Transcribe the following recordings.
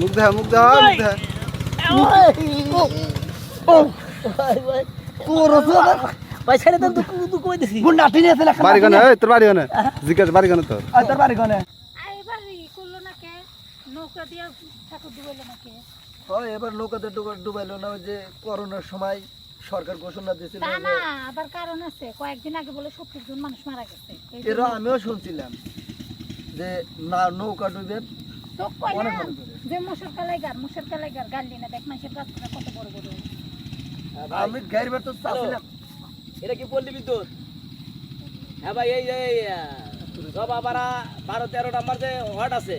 মুখ দেখা মুখ দেখা মুখ দেখা এবার ডুবাইলো না যে করোনার সময় সরকার ঘোষণা দিয়েছিল তা না আবার কারণ আছে। কয়েকদিন আগে বলে সত্তর জন মানুষ মারা গেছে। এই আমিও শুনছিলাম যে না নৌকা ডুবে অনেক মানুষ। যে মশার কালাই গার মশার কালাই গার না দেখ মানুষের রাস্তাটা কত বড় বড়। আমি তো চাচ্ছিলাম এটা কি পল্লী বিদ্যুৎ? হ্যাঁ ভাই এই এই জবাবারা বারো তেরো নাম্বার যে ওয়ার্ড আছে।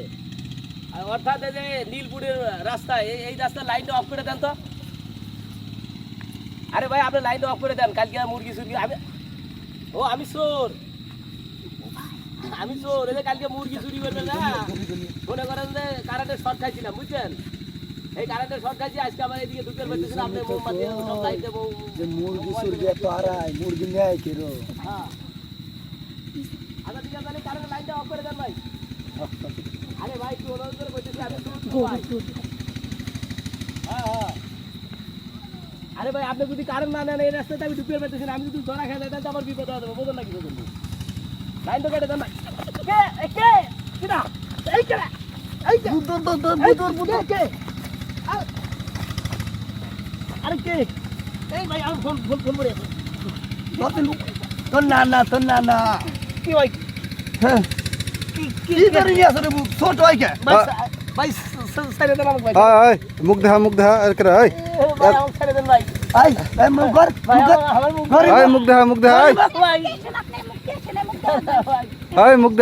আর অর্থাৎ এই যে নীলপুরের রাস্তা এই এই রাস্তার লাইনটা অফ করে দেন তো। আরে ভাই আপনি লাইনটা অফ করে দেন কালকে মুরগি সুরগি আমি ও আমি চোর। আমি চোর এই কালকে মুরগি চুরি করবেন না? মনে করেন যে কারেন্টের শর্ট খাইছিলাম বুঝছেন? এই কারেন্টের শর্ট খাইছি আজকে আমার এদিকে ঢুকে পেতেছেন আপনি মোমবাতি সব লাইট দেবো যে মুরগি সুরগি এত হারায় মুরগি নেয় কেরো হ্যাঁ। আচ্ছা ঠিক আছে কারেন্টের লাইনটা অফ করে দেন ভাই। আরে ভাই তুই অনুরোধ করে বলতেছি আমি হ্যাঁ হ্যাঁ। আরে ভাই আপনি যদি কারেন্ট না নেন এই রাস্তাতে আমি ঢুকিয়ে পেতেছি আমি যদি ধরা খেয়ে যাই তাহলে আমার বিপদ হয়ে যাবে বোঝেন না কিছু জন্য লাইন তো কেটে দেন ভাই কে কে? কিনা? এই কে এই কে বুদর বুদর বুদর বুদর কে আরে কে? এই ভাই আমি ফোন ফোন ফোন করে তোর না না তোর না না কি ভাই হ্যাঁ। মুখ? দেখা মুখ দেখা এর করে মুখ দেখা মুখ দেখা ভাই মুখ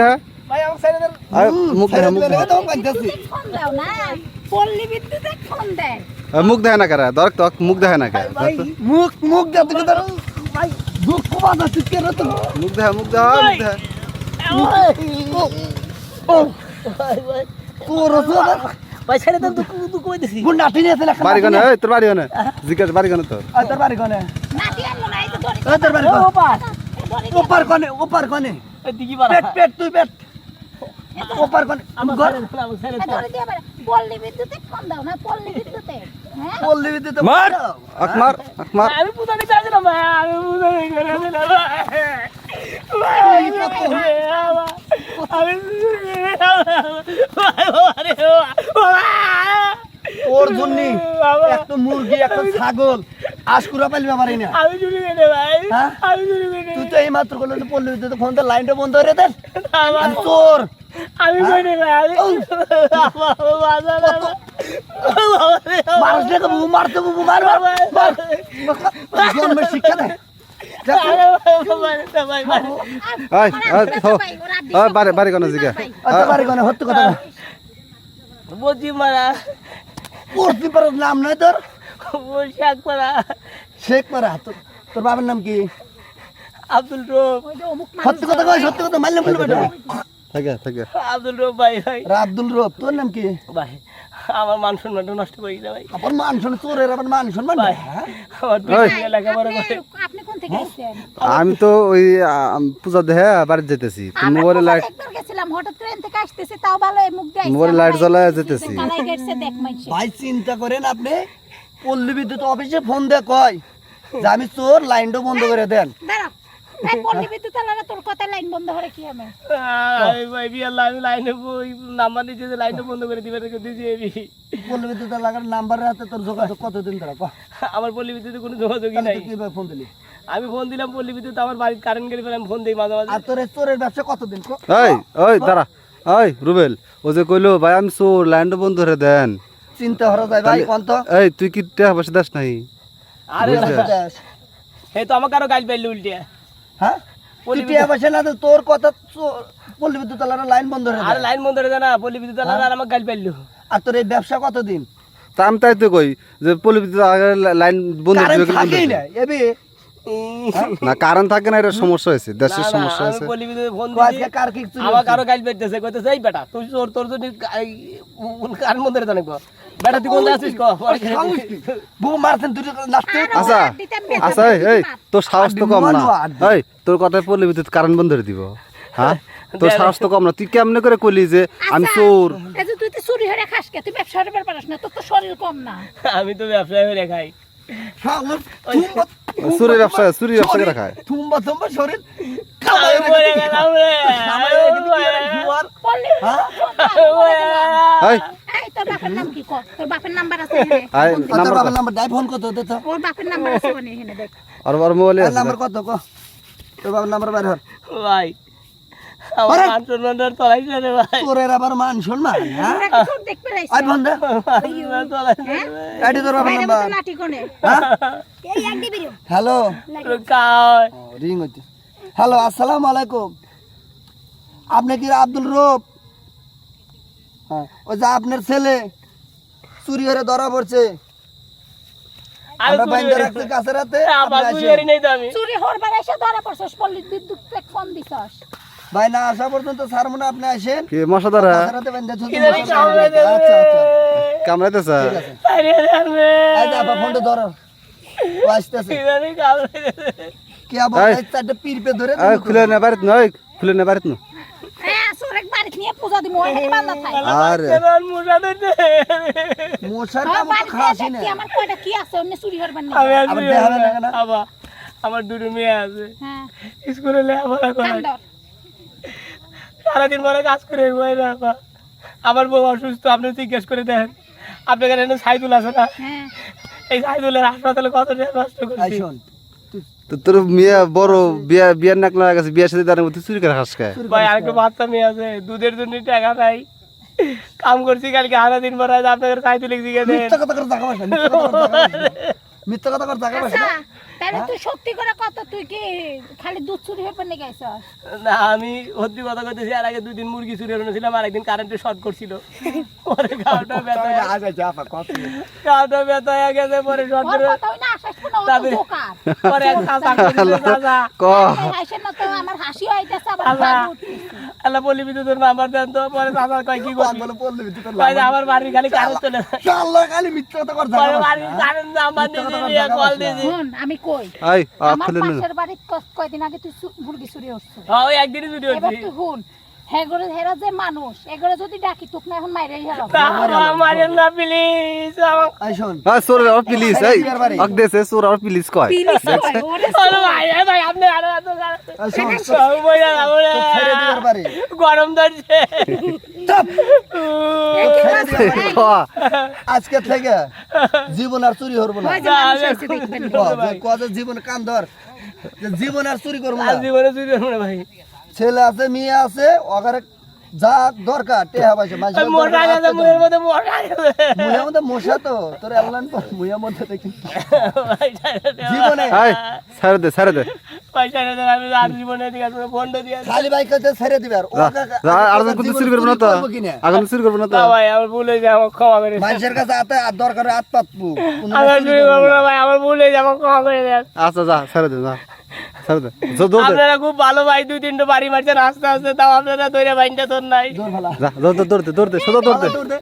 মুখ মুখ দেখা মুখ দেখা মুখ দেখা। তো পাইতাছি। ফোন দাও না পল্লী বিদ্যুতে ফোন দেয়। মুখ দেখা না করে? দরক তক মুখ দেখা না কে মুখ মুখ দে তুই ধর। ভাই দুঃখ বাধা তুই কেন তো মুখ দেখা মুখ দেখা মুখ দেখা। ও ভাই ভাই তোর আবার ভাই ছেড়ে দেন দুঃখ দুঃখ কইতেছি গুণ নাটি নিয়ে এসে বাড়ি কোনে? এই তোর বাড়ি কোনে? জিজ্ঞাসা বাড়ি কোনে তোর? তোর বাড়ি কোনে? নাতি আনলো না এই তো তোর বাড়ি ও কোনে? বাস ওপার কোনে ওপার কোনে পেট পেট তুই পেট। ওপার কোনে পল্লী বিদ্যুতে ফোন দাও না পল্লী বিদ্যুতে হ্যাঁ? বললি তো মার আকমার আকমার আমি পুতানি চাইছি না ভাই আমি পুতানি করে দিলাম ভাই। ভাই আমি ভাই আরে ওর জন্য একটা মুরগি একটা ছাগল আশকুরা পাইলি বাবারই না? আমি চুরি করে ভাই। হ্যাঁ? আমি চুরি তো এই মাত্র করল তো পল্লি দিতে ফোনটা লাইনটা বন্ধ করে দেন। আমি তোর আমি কইনি ভাই আমি বাজার মানুষ দেখে বুবু মারতে বুবু মার মার মার। জন্মের শিক্ষা দেয়। এই এই থো এই বাড়ি বাড়ি কোনে জিজ্ঞাসা বাড়ি কোনে হত্যা কথা। বলছি মারা। পড়তে পারো নাম নয় তোর। শাক মারা। শেখ মারা তোর তোর বাবার নাম কি? আব্দুল রব। সত্যি কথা কয় সত্যি কথা মারলাম বলে থাকে থাকে। আব্দুল রব ভাই ভাই। আব্দুল রব তোর নাম কি? ভাই আমার মান সম্মানটা নষ্ট করি ভাই। মান মান সম্মান ভাই হ্যাঁ? আপনি- কোন থেকে আসছেন আমি তো ওই পূজা দেহে বাড়ি যেতেছি। তুমি লাইট গেছিলাম হঠাৎ ট্রেন থেকে আসতেছে তাও ভালো মুখ দিয়ে মোবাইলে লাইট জ্বলায় যেতেছি। কালাই গেছে দেখ মাইছে। ভাই চিন্তা করেন আপনি পল্লী বিদ্যুৎ অফিসে ফোন দিয়ে কয় যে আমি চোর লাইনটা বন্ধ করে দেন। দাঁড়া এই পল্লী বিদ্যুৎ আলাদা তোর কথা লাইন বন্ধ করে কি হবে আমি ভাই বিয়ে আমি লাইনে ওই নাম্বার দিয়েছে যে লাইনটা বন্ধ করে দিবে রেখে দিয়েছি আমি পল্লী বিদ্যুৎ লাগার নাম্বারের হাতে তোর যোগাযোগ কতদিন ধরে কয় আমার পল্লী বিদ্যুতে কোনো যোগাযোগই নাই। কীভাবে ফোন দিলি? আমি ফোন দিলাম পল্লী বিদ্যুৎ আমার বাড়ির কারেন্ট গেলে আমি ফোন দিই মাঝে মাঝে আর তোর এই চোরের ব্যবসা কতদিন এই ওই দাঁড়া। ওই রুবেল ও যে কইলো ভাই আমি চোর লাইনটা বন্ধ করে দেন। চিন্তা করা যায় ভাই কন্ত এই তুই কি টাকা পয়সা দাস নাই? আরে বুঝলে? এই তো আমাকে আরও গাছ পাইলে উল্টে। হ্যাঁ? টিয়া পয়সা না তো তোর কথা পল্লী বিদ্যুৎ লাইন বন্ধ করে আর লাইন বন্ধ করে না পল্লী বিদ্যুৎ আর আমাকে গাছ পাইলো। আর তোর এই ব্যবসা কতদিন? তা তাই তো কই যে পলি বিদ্যুৎ লাইন বন্ধ কারেন্ট দিবে কি বন্ধ থাকেই দিবে? না এবি। না কারেন্ট থাকে না এটা সমস্যা হয়েছে দেশের সমস্যা হয়েছে। কার কইতেছে এই বেটা তুই তোর তোর জানিব বেটা তুই কোন আসিস? ক? বউ মারছেন দুটো নাচতে আচ্ছা আচ্ছা এই, তোর সাহস তো কম না। এই তোর কথায় পল্লী বিদ্যুৎ কারেন্ট বন্ধ করে দিব। হ্যাঁ? তোর সাহস তো কম না। তুই কেমনে করে কইলি যে আমি আচ্ছা, চোর? এই যে তুই তো চুরি হয়ে খাস কে তুই ব্যবসা করতে পারিস না তোর তো শরীর কম না। আমি তো ব্যবসায় হয়ে খাই ব্যবসা ব্যবসা করে খায় শরীর। আমি হ্যাঁ? এই এই তোর বাপের নাম কি কর? তোর বাপের নাম্বার আছে আই নাম্বার বাবার নাম্বার ডাই ফোন কত? দে তো। ওর বাপের নাম্বার আছে মানে এখানে দেখ। আর আর মোবাইলে আছে। নাম্বার কত ক? তোর বাবার নাম্বার বাইর হর ভাই আমার মান সম্মানের তলাইছে রে ভাই। তোরের আবার মান সম্মান হ্যাঁ? রাইছ আই তোর নাম্বার। কোনে হ্যাঁ? এই দিবি হ্যালো? কায় রিং হচ্ছে হ্যালো আসসালামু আলাইকুম। আপনি কি আব্দুল রূপ হ্যাঁ। ওই যে আপনার ছেলে চুরি হয়ে ধরা পড়ছে। আমরা বাইন্দা রাখছি কাছে রাতে আবার আপনি চুরি আসেন। করি নাই আমি। চুরি হরবার এসে ধরা পড়ছস পল্লী বিদ্যুৎ থেকে ফোন দিছস। ভাই না আসা পর্যন্ত স্যার মনে আপনি আসেন। কি মশা ধরা রাতে বাইন্দা আচ্ছা আচ্ছা। আরে আপা ফোনটা ধরো। আসতেছে। কি জানি আবার চারটে ধরে খুলে না নয় খুলে না হ্যাঁ নিয়ে পূজা দিমু থাই আরে। কেন মুসা ধরছে মশার হ্যাঁ, কাম তো খাসি না আমার কয়টা কি আছে অন্য চুরি হরবার আবার দেখাবে না না। কেন? আমার দুটো মেয়ে আছে। হ্যাঁ। স্কুলে লেখাপড়া করে সারাদিন পরে কাজ করে বই রাখা আমার বউ অসুস্থ আপনি জিজ্ঞেস করে দেন আপনার এখানে সাইদুল আছে না? হ্যাঁ। এই সাইদুলের হাসপাতালে কত টাকা নষ্ট করছি। তো তোর মেয়ে বড় বিয়া বিয়ার নাক লাগা গেছে বিয়ার সাথে দাঁড়ানো চুরি করে খাস খায় ভাই আরেকটা। বাচ্চা মেয়ে আছে দুধের জন্য টাকা নাই। কাম করছি কালকে আধা দিন পরে আজ আপনাদের জিজ্ঞে দেন মিথ্যা কথা করে টাকা বসে মিথ্যা কথা করে জাগা করে তাহলে তুই সত্যি করে কত? তুই কি খালি দুধ চুরি হরবার নিয়ে গেছস না আমি সত্যি কথা কইতেছি আর আগে দুই দিন মুরগি চুরি এনেছিলাম আর একদিন কারেন্টে শর্ট করছিল। পরে গাওটা ব্যথা হয়ে- আগে যা আপা কত? গাওটা ব্যথা হয়ে গেছে পরে শর্ট করে না আসাস কোন দোকান। পরে এক চাচা কইছিল, ক হাসেন না তো আমার হাসি হইতাছে আবার। আল্লাহ বলি বিদ্যুতের নাম্বার দেন তো পরে চাচা কয় কি করবি বলে বললি বিদ্যুতের কয় আমার বাড়ি খালি কারেন্ট চলে। আল্লাহ খালি মিথ্যা কথা করে জাগা পরে বসে কারেন্ট নাম্বার দিয়ে দিয়ে জাগা কল বসে। শুন আমি কই? আই আ আমার পাশের বাড়ি কয়দিন আগে তুই মুরগি চুরি হচ্ছে। হ্যাঁ, ওই একদিনই চুরি এবার হচ্ছি তুই হুন হেগরে হেরা যে মানুষ এগরে যদি ডাকি তোক না এখন মাইরে হেরা মারেন না প্লিজ আর এই আর প্লিজ কয়। ভাই ভাই আপনি আরও গরম ধরছে। ক আজকে থেকে জীবন আর চুরি করব না। জীবন কান ধর জীবন আর চুরি করব না। জীবনে চুরি করব না ভাই। ছেলে আছে মেয়ে আছে ওখানে যা দরকার টেহা পয়সা। মাঝে মোটা গেছে মুখের মধ্যে মোটা গেছে মুহের মধ্যে। মশা তো তোর অ্যালান মুহের মধ্যে দেখি। দে, জীবনে। ছাড়ে দে ছাড়ে দে। আমি আর জীবনে ঠিক আছে ফোন দিয়ে খালি বাইক কাছে ছেড়ে দিবে আর। কিন্তু চুরি করব না তো? করব চুরি করব না তো? না ভাই আমার ভুল হয়েছে আমার ক্ষমা করে মানুষের কাছে আতে আর দরকার হাত পাতবো কোনো আমি আর চুরি চুরি করব করব না। না ভাই আমার ভুল হয়েছে আমার ক্ষমা করে দেন। আচ্ছা যা ছাড়ে দে যা। আপনারা খুব ভালো ভাই দুই তিনটা বাড়ি মারছেন আস্তে আস্তে তাও আপনারা ধরে বাইনটা তোর নাই। দৌড় দে সোজা দে।